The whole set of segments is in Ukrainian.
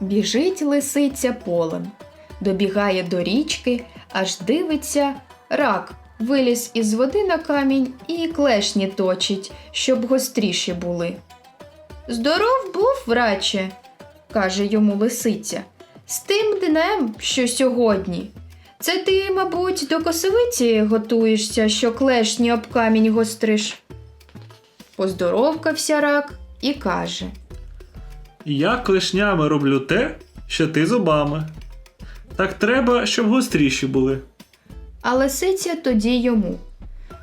Біжить лисиця полем, добігає до річки, аж дивиться рак, виліз із води на камінь і клешні точить, щоб гостріші були. Здоров був, враче, каже йому лисиця, з тим днем, що сьогодні. Це ти, мабуть, до косовиці готуєшся, що клешні об камінь гостриш. Поздоровкався рак і каже. Я клешнями роблю те, що ти зубами. Так треба, щоб гостріші були. А лисиця тоді йому.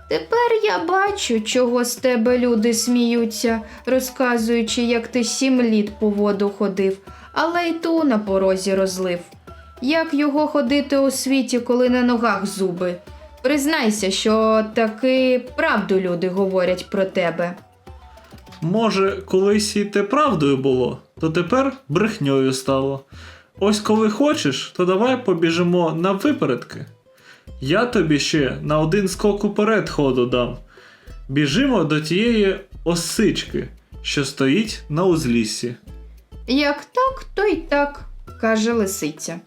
Тепер я бачу, чого з тебе люди сміються, розказуючи, як ти сім літ по воду ходив, але й ту на порозі розлив. Як його ходити у світі, коли на ногах зуби? Признайся, що таки правду люди говорять про тебе. Може, колись і те правдою було, то тепер брехньою стало. Ось коли хочеш, то давай побіжимо на випередки. Я тобі ще на один скок уперед ходу дам. Біжимо до тієї осички, що стоїть на узліссі. Як так, то й так, каже лисиця.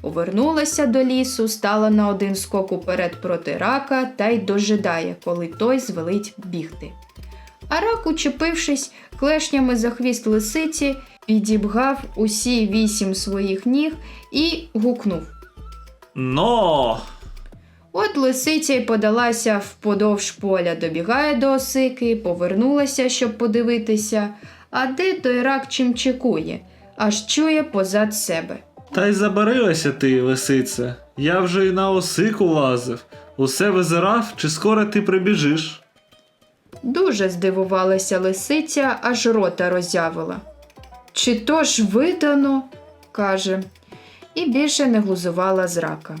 Повернулася до лісу, стала на один скок уперед проти рака та й дожидає, коли той звелить бігти. А рак, учепившись клешнями за хвіст лисиці, підібгав усі вісім своїх ніг і гукнув. Но! От лисиця й подалася вподовж поля, добігає до осики, повернулася, щоб подивитися, а де той рак чимчикує, аж чує позад себе. Та й забарилася ти, лисице. Я вже й на осику лазив. Усе визирав, чи скоро ти прибіжиш. Дуже здивувалася лисиця, аж рота роззявила. Чи то ж видано? каже, і більше не глузувала з рака.